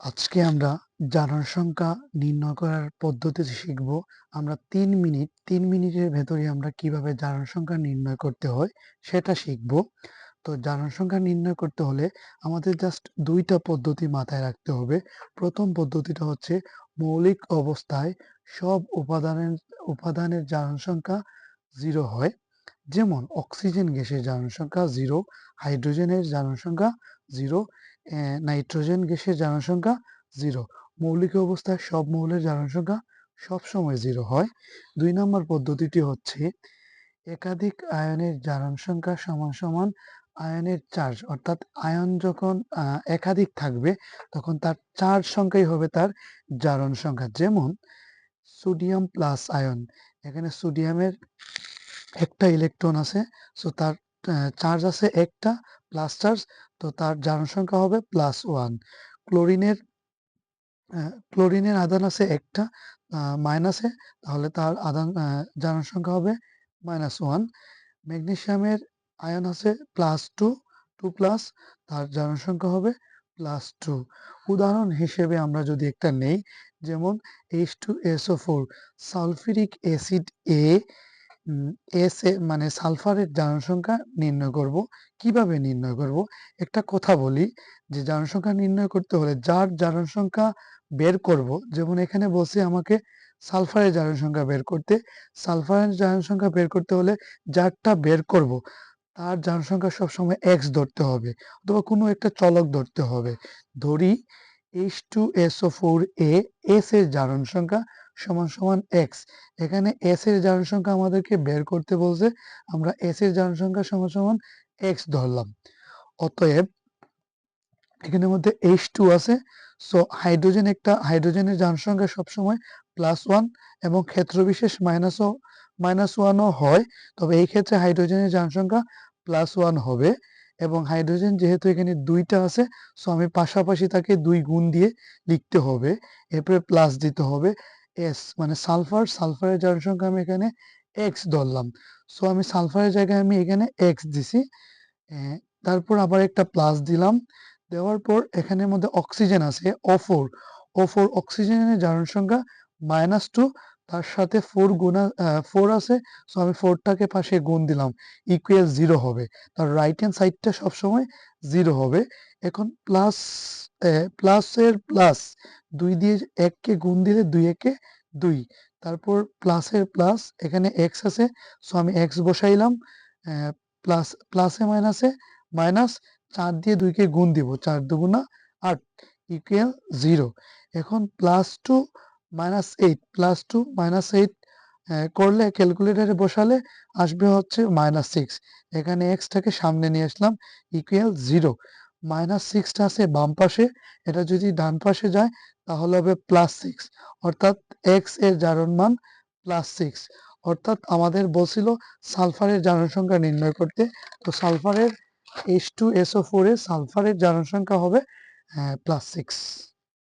আজকে আমরা জারণ সংখ্যা নির্ণয় করার পদ্ধতি শিখব। আমরা তিন মিনিট তিন মিনিটের ভেতরে আমরা কীভাবে জারণ সংখ্যা নির্ণয় করতে হয় সেটা শিখব। তো জারণ সংখ্যা নির্ণয় করতে হলে আমাদের জাস্ট দুইটা পদ্ধতি মাথায় রাখতে হবে। প্রথম পদ্ধতিটা হচ্ছে মৌলিক অবস্থায় সব উপাদানের উপাদানের জারণ সংখ্যা 0 হয়। যেমন অক্সিজেন গ্যাসের জারণ সংখ্যা 0, হাইড্রোজেনের জারণ সংখ্যা 0, অ্যা নাইট্রোজেন গ্যাসের জারণ সংখ্যা 0 মৌলিক অবস্থায় সব মৌলের জারণ সংখ্যা সবসময় জিরো হয়। দুই নম্বর পদ্ধতিটি হচ্ছে একাধিক আয়নের জারণ সংখ্যা সমান, সমান আয়নের চার্জ অর্থাৎ আয়ন যখন একাধিক থাকবে তখন তার চার্জ সংখ্যাই হবে তার জারণ সংখ্যা। যেমন সোডিয়াম প্লাস আয়ন। এখানে সোডিয়ামের একটা ইলেকট্রন আছে। সো তার চার্জ আছে একটা প্লাস চার্জ তো তার জারণ সংখ্যা হবে +1 ক্লোরিনের ক্লোরিনের আধান আছে একটা মাইনাসে তাহলে তার আধান অ্যা জারণ সংখ্যা হবে -1 ম্যাগনেসিয়ামের আয়ন আছে +2 2+ তার জারণ সংখ্যা হবে +2 উদাহরণ হিসেবে আমরা যদি একটা নেই, যেমন H2SO4 সালফিউরিক অ্যাসিড A এসে মানে সালফারের জারণ সংখ্যা নির্ণয় করব। কীভাবে নির্ণয় করব? একটা কথা বলি যে জারণ সংখ্যা নির্ণয় করতে হলে যার জারণ সংখ্যা বের করব, যেমন এখানে বলছে আমাকে সালফারের জারণ সংখ্যা বের করতে। সালফারের জারণ সংখ্যা বের করতে হলে যারটা বের করব, তার জারণ সংখ্যা সবসময় x ধরতে হবে অথবা কোনো একটা চলক ধরতে হবে। ধরি H2SO4A S এর জারণ সমান, সমান x এখানে S এর আমাদেরকে বের করতে বলছে। আমরা সংখ্যা সমান, সমান x ধরলাম। অতএব মধ্যে H2 আছে। সো হাইড্রোজেন একটা হাইড্রোজেনের জারণ সংখ্যা সবসময় +1 এবং ক্ষেত্রবিশেষ মাইনাসও -1ও হয়। তবে এই ক্ষেত্রে হাইড্রোজেনের জারণ সংখ্যা +1 হবে এবং হাইড্রোজেন যেহেতু এখানে দুইটা আছে সো আমি পাশাপাশি তাকে দুই গুণ দিয়ে লিখতে হবে। এরপরে প্লাস দিতে হবে এস মানে সালফার, সালফারের সংখ্যা আমি এখানে এক্স ধরলাম। সো আমি সালফারের জায়গায় আমি এখানে এক্স দিছি। তারপর আবার একটা প্লাস দিলাম। দেওয়ার পর এখানের মধ্যে অক্সিজেন আছে O4, O4 অক্সিজেনের জারণ সংখ্যা -2 তার সাথে ফোর গুণা ফোর আছে। সো আমি ফোরটাকে পাশে গুণ দিলাম। ইকুয়াল জিরো হবে। তার রাইট হ্যান্ড সাইডটা সবসময় জিরো হবে। এখন প্লাস প্লাসের প্লাস দুই দিয়ে ১ কে গুণ দিলে দুই একে দুই তারপর প্লাসের প্লাস এখানে এক্স আছে। সো আমি এক্স বসাইলাম। প্লাস প্লাসে মাইনাসে মাইনাস চার দিয়ে ২ কে গুণ দিব। ৪ দুগুণা আট ইকুয়াল জিরো এখন +2 -8 +2 -8 অ্যা করলে ক্যালকুলেটরে বসালে আসবে হচ্ছে মাইনাস সিক্স এখানে এক্সটাকে সামনে নিয়ে আসলাম ইকুয়াল জিরো মাইনাস সিক্সটা আছে বাম পাশে, এটা যদি ডান পাশে যায়, তাহলে হবে প্লাস সিক্স অর্থাৎ এক্সের জারণ মান প্লাস সিক্স অর্থাৎ আমাদের বলছিল সালফারের জারণ সংখ্যা নির্ণয় করতে। তো সালফারের H2SO4 এর সালফারের জারণ সংখ্যা হবে প্লাস +6